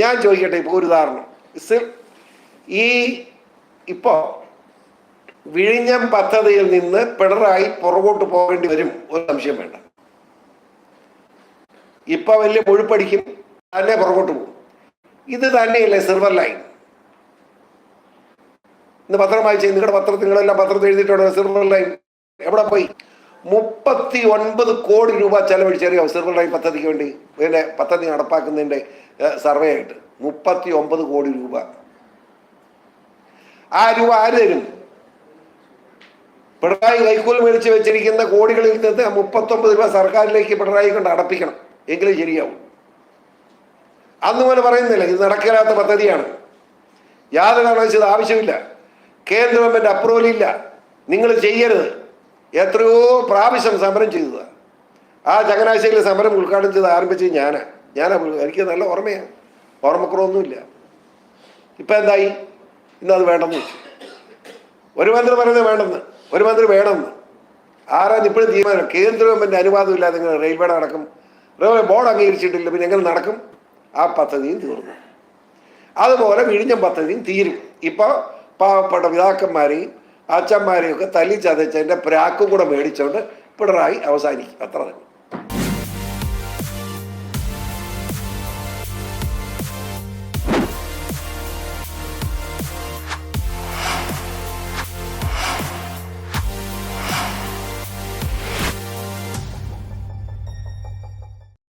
ഞാൻ ചോദിക്കട്ടെ ഇപ്പോൾ ഒരു ഉദാഹരണം. ഈ ഇപ്പോൾ വിഴിഞ്ഞം പദ്ധതിയിൽ നിന്ന് പിണറായി പുറകോട്ട് പോകേണ്ടി വരും ഒരു സംശയം വേണ്ട. ഇപ്പൊ വലിയ മുഴുപ്പടിക്കും തന്നെ പുറകോട്ട് പോകും. ഇത് തന്നെയല്ലേ സിൽവർ ലൈൻ ഇന്ന് പത്രം വായിച്ചേ നിങ്ങളുടെ പത്രത്തിൽ നിങ്ങളെല്ലാം പത്രത്തിൽ എഴുതിയിട്ടുണ്ടോ സിൽവർ ലൈൻ എവിടെ പോയി? മുപ്പത്തി ഒൻപത് കോടി രൂപ ചെലവഴിച്ച ചെറിയ ലൈൻ പദ്ധതിക്ക് വേണ്ടി പിന്നെ പദ്ധതി നടപ്പാക്കുന്നതിന്റെ സർവേ ആയിട്ട്. മുപ്പത്തി ഒമ്പത് കോടി രൂപ. ആ രൂപ ആര് തരും? പിണറായി കൈക്കൂലി മേടിച്ച് വെച്ചിരിക്കുന്ന കോടികളിൽ നിന്ന് മുപ്പത്തൊമ്പത് രൂപ സർക്കാരിലേക്ക് പിണറായി കൊണ്ട് അടപ്പിക്കണം. എങ്കിലും ശരിയാവും. അന്ന് പോലെ പറയുന്നില്ല ഇത് നടക്കില്ലാത്ത പദ്ധതിയാണ്. യാതൊരു കാരണവശാലും ആവശ്യമില്ല. കേന്ദ്ര ഗവൺമെന്റ് അപ്രൂവൽ ഇല്ല. നിങ്ങൾ ചെയ്യരുത്. എത്രയോ പ്രാവശ്യം സമരം ചെയ്തതാണ് ആ ചങ്ങനാശ്ശേരിയിൽ സമരം ഉദ്ഘാടനം ചെയ്ത് ആരംഭിച്ചത് ഞാനാ. ഞാനാ എനിക്ക് നല്ല ഓർമ്മയാണ്. ഓർമ്മക്കുറവൊന്നുമില്ല. ഇപ്പം എന്തായി? ഇന്ന് അത് വേണ്ടെന്ന് വെച്ചു. ഒരു മന്ത്രി പറയുന്നത് വേണ്ടെന്ന്. ഒരു മന്ത്രി വേണമെന്ന്. ആരാന്ന് ഇപ്പോഴും തീരുമാനം. കേന്ദ്ര ഗവൺമെന്റ് അനുവാദം ഇല്ലാതെ നിങ്ങൾ റെയിൽവേയുടെ നടക്കും. റെയിൽവേ ബോർഡ് അംഗീകരിച്ചിട്ടില്ല. പിന്നെ എങ്ങനെ നടക്കും? ആ പദ്ധതിയും തീർന്നു. അതുപോലെ വിഴിഞ്ഞം പദ്ധതിയും തീരും. ഇപ്പോൾ പാവപ്പെട്ട പിതാക്കന്മാരെയും അച്ഛന്മാരെയും ഒക്കെ തല്ലി ചതച്ചതിന്റെ പ്രാക്കും കൂടെ മേടിച്ചുകൊണ്ട് പിണറായി അവസാനിക്കും. അത്ര തന്നെ.